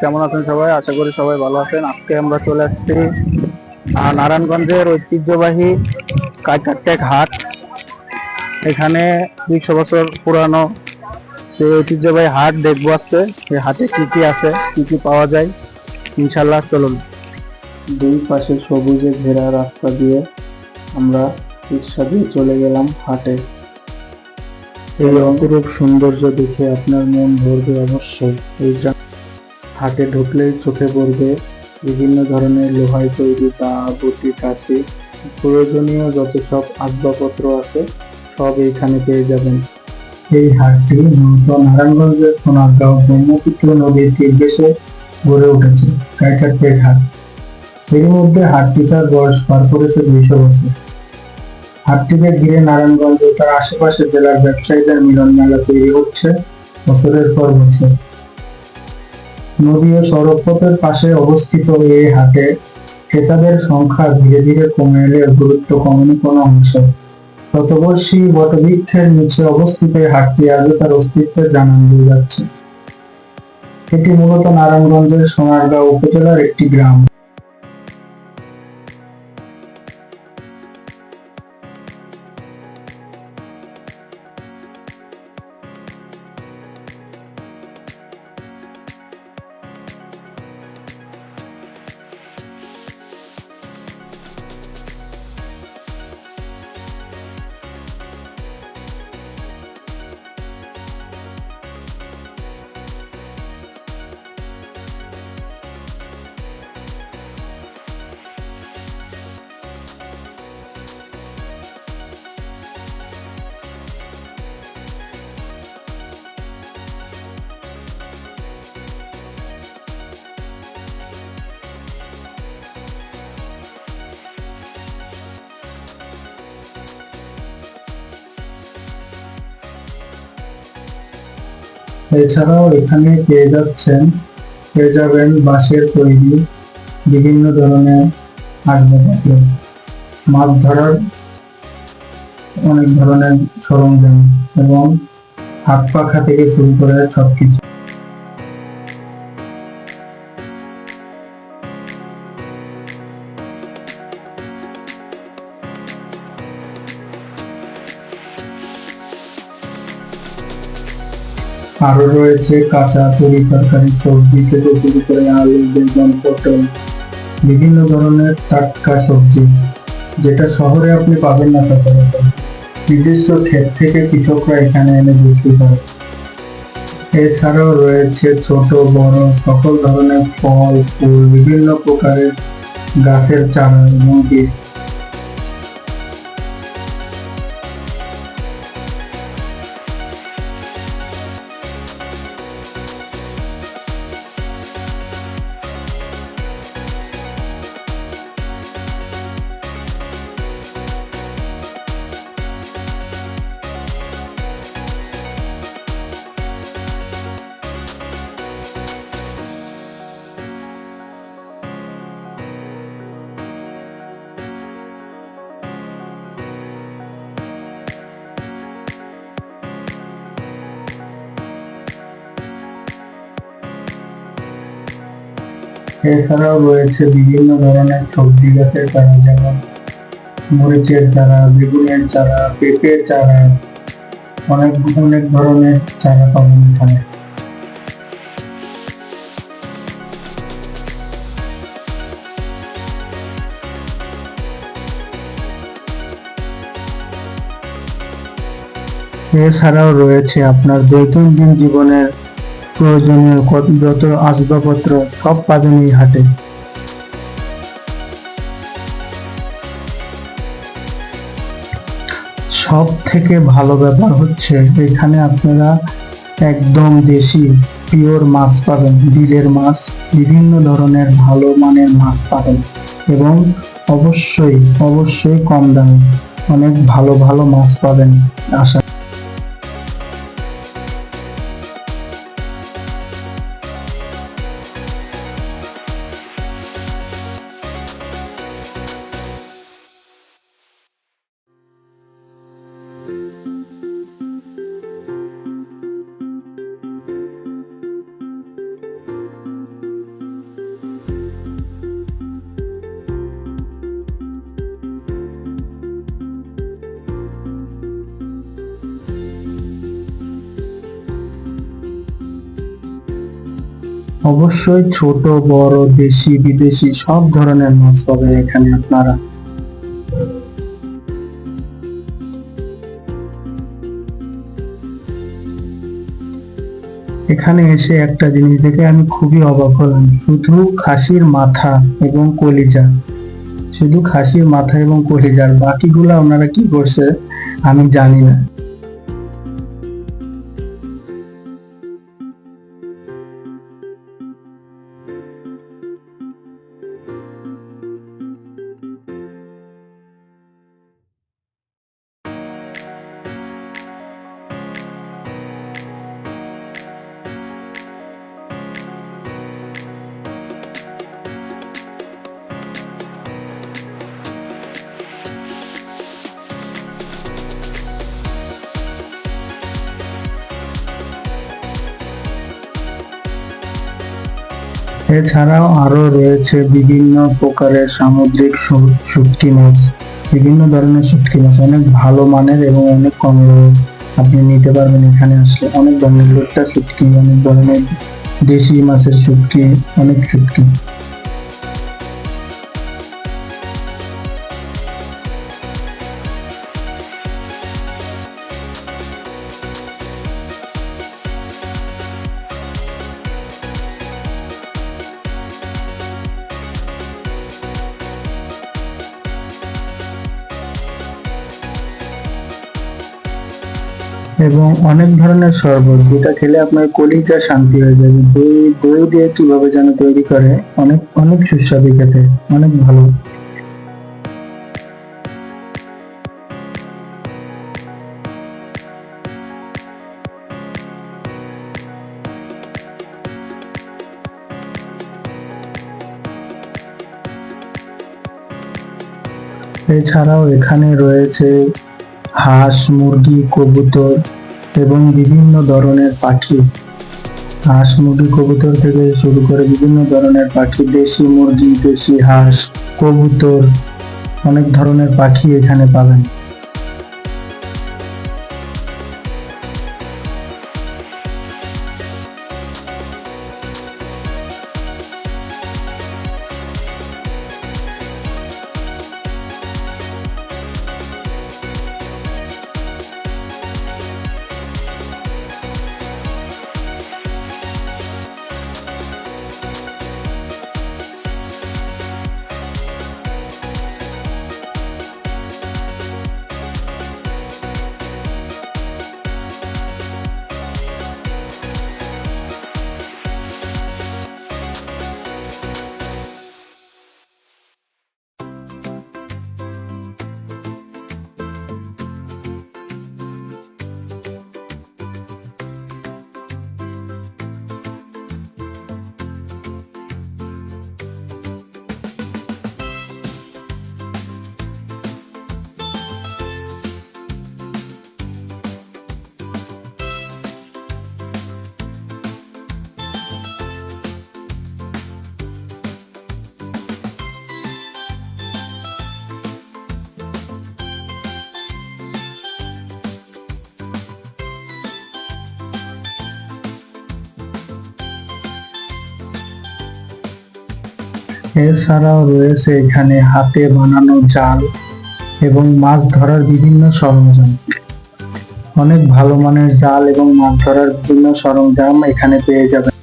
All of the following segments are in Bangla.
কেমন আছেন সবাই? আশা করি সবাই ভালো আছেন। আজকে আমরা চলে আসছি নারায়ণগঞ্জের ঐতিহ্যবাহী কাইটারটেক হাট এখানে দুইশো বছর পুরানো সেই ঐতিহ্যবাহী হাট দেখব আজকে। এই হাটে কি কি আছে, কি কি পাওয়া যায়? ইনশাল্লাহ চলুন। দুই পাশে সবুজে ঘেরা রাস্তা দিয়ে আমরা রিক্সা দিয়ে চলে গেলাম হাটে। এই অপরূপ সৌন্দর্য দেখে আপনার মন ভরবে অবশ্যই। এই গ্রাম হাটে ঢুকলেই চোখে পড়বে বিভিন্ন ধরনের লোহায় তৈরি দা বটি কাশি প্রয়োজনীয় যত সব আসবাবপত্র আছে, সব এইখানে পেয়ে যাবেন। এই হাটটি মূলত নারায়ণগঞ্জের সোনারগাঁও ব্রহ্মপুত্র নদীর তীরদেশে গড়ে উঠেছে কাইটারটেক হাট। এর মধ্যে হাটটি তার বয়স পার করেছে দুইশো বছর। হাটটিকে ঘিরে নারায়ণগঞ্জ ও তার আশেপাশের জেলার ব্যবসায়ীদের মিলন মেলা তৈরি হচ্ছে বছরের পর বছর। নদী ও সড়কপথের পাশে অবস্থিত এই হাটে ক্রেতাদের সংখ্যা ধীরে ধীরে কমে এলে গুরুত্ব কমেনি কোনো অংশ। শতবর্ষী বটবৃক্ষের নিচে অবস্থিত এই হাটটি আজও তার অস্তিত্বের জানান দিয়ে যাচ্ছে। এটি মূলত নারায়ণগঞ্জের সোনারগাঁও উপজেলার একটি গ্রাম। এছাড়াও এখানে পেয়ে যাচ্ছেন, পেয়ে যাবেন বাঁশের তৈরি বিভিন্ন ধরনের আসবাবপত্র, মাছ ধরার অনেক ধরনের সরঞ্জাম এবং হাত পাখা থেকে শুরু করে সবকিছু। আরও রয়েছে কাঁচা, তরি তরকারি, সবজি থেকে শুরু করে আলু, বেগুন, পটল, বিভিন্ন ধরনের টাটকা সবজি, যেটা শহরে আপনি পাবেন না সচরাচর। নিজস্ব ক্ষেত থেকে কৃষকরা এখানে এনে বিক্রি করে। এছাড়াও রয়েছে ছোট, বড়, সকল ধরনের ফল, ফুল, বিভিন্ন প্রকারের গাছের চারা এবং বীজ। এছাড়াও রয়েছে বিভিন্ন ধরনের সবজি গাছের চারা, যেমন মরিচের চারা, বেগুনের চারা, পেঁপের চারা, অনেক অনেক ধরনের চারা পাবেন এখানে এছাড়াও রয়েছে আপনার দৈনন্দিন জীবনের প্রয়োজনীয় যত আসবাবপত্র সব পাবেন এই হাটে। সব থেকে ভালো ব্যাপার হচ্ছে, এখানে আপনারা একদম দেশি পিওর মাছ পাবেন বিলের মাছ, বিভিন্ন ধরনের ভালো মানের মাছ পাবেন এবং অবশ্যই অবশ্যই কম দামে অনেক ভালো ভালো মাছ পাবেন আশা অবশ্যই ছোট, বড়, দেশি, বিদেশি, সব ধরনের মাছ পাবে এখানে আপনারা। এখানে এসে একটা জিনিস দেখে আমি খুবই অবাক হলাম। শুধু খাসির মাথা এবং কলিজা। শুধু খাসির মাথা এবং কলিজার বাকিগুলো ওনারা কি করছে আমি জানি না। এছাড়াও আরও রয়েছে বিভিন্ন প্রকারের সামুদ্রিক শুটকি মাছ, বিভিন্ন ধরনের শুটকি মাছ, অনেক ভালো মানের এবং অনেক কম আপনি নিতে পারবেন এখানে আসলে। অনেক ধরনের লোকটা শুটকি, অনেক ধরনের দেশি মাছের শুটকি, অনেক শুটকি। এবং অনেক ধরনের শরবত, যেটা খেলে আপনার কলিজা শান্তি হয়ে যাবে। দই দই দিয়ে কীভাবে যেন তৈরি করে, অনেক অনেক সুস্বাদু খেতে, অনেক ভালো। এছাড়াও এখানে রয়েছে হাঁস, মুরগি, কবুতর এবং বিভিন্ন ধরনের পাখি। হাঁস, মুরগি, কবুতর থেকে শুরু করে বিভিন্ন ধরনের পাখি, দেশি মুরগি, দেশি হাঁস, কবুতর, অনেক ধরনের পাখি এখানে পাবেন। এছাড়াও রয়েছে এখানে হাতে বানানো জাল এবং মাছ ধরার বিভিন্ন সরঞ্জাম। অনেক ভালো মানের জাল এবং মাছ ধরার বিভিন্ন সরঞ্জাম এখানে পেয়ে যাবেন।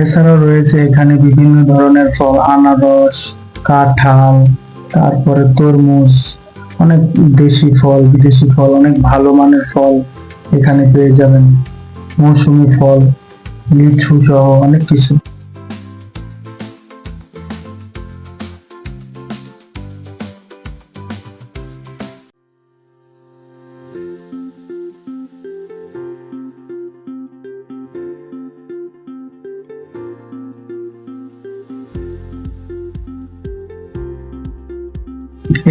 এছাড়াও রয়েছে এখানে বিভিন্ন ধরনের ফল, আনারস, কাঁঠাল, তারপরে তরমুজ, অনেক দেশি ফল, বিদেশি ফল, অনেক ভালো মানের ফল এখানে পেয়ে যাবেন। মৌসুমী ফল, লিচু সহ অনেক কিছু।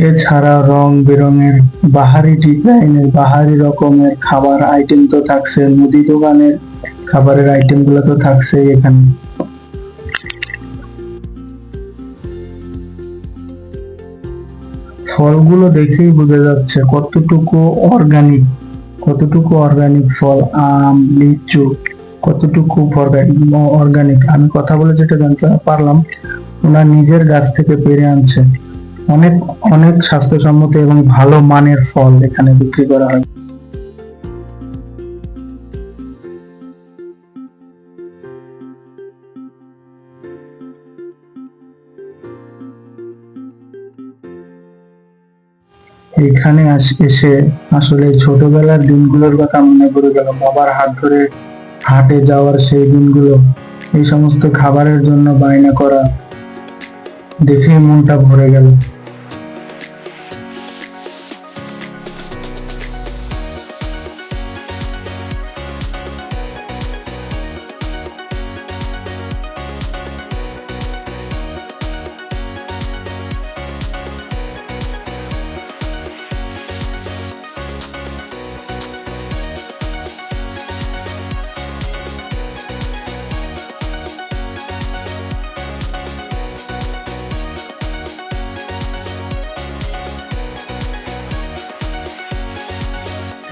এছাড়া রং বেরঙের বাহারি ডিজাইনের বাহারি রকমের খাবার আইটেম তো থাকছে, মুদি দোকানের খাবারের আইটেমগুলো তো থাকছেই এখানে। ফলগুলো দেখেই বোঝা যাচ্ছে কতটুকু অর্গানিক কতটুকু অর্গানিক ফল, আম, লিচু, কতটুকু অর্গানিক আমি কথা বলে যেটা জানতে পারলাম ওনার নিজের গাছ থেকে পেরে আনছে। অনেক অনেক স্বাস্থ্যসম্মত এবং ভালো মানের ফল এখানে বিক্রি করা হয়। এখানে এসে আসলে ছোটবেলার দিনগুলোর কথা মনে পড়ে গেল। বাবার হাত ধরে হাটে যাওয়ার সেই দিনগুলো, এই সমস্ত খাবারের জন্য বায়না করা দেখে মনটা ভরে গেল।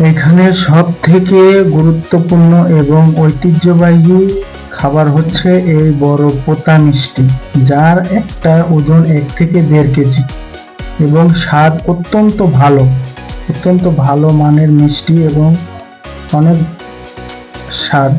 এখানে সব থেকে গুরুত্বপূর্ণ এবং ঐতিহ্যবাহী খাবার হচ্ছে এই বড় পোতা মিষ্টি, যার একটা ওজন এক থেকে দেড় কেজি এবং স্বাদ অত্যন্ত ভালো অত্যন্ত ভালো মানের মিষ্টি এবং অনেক স্বাদ।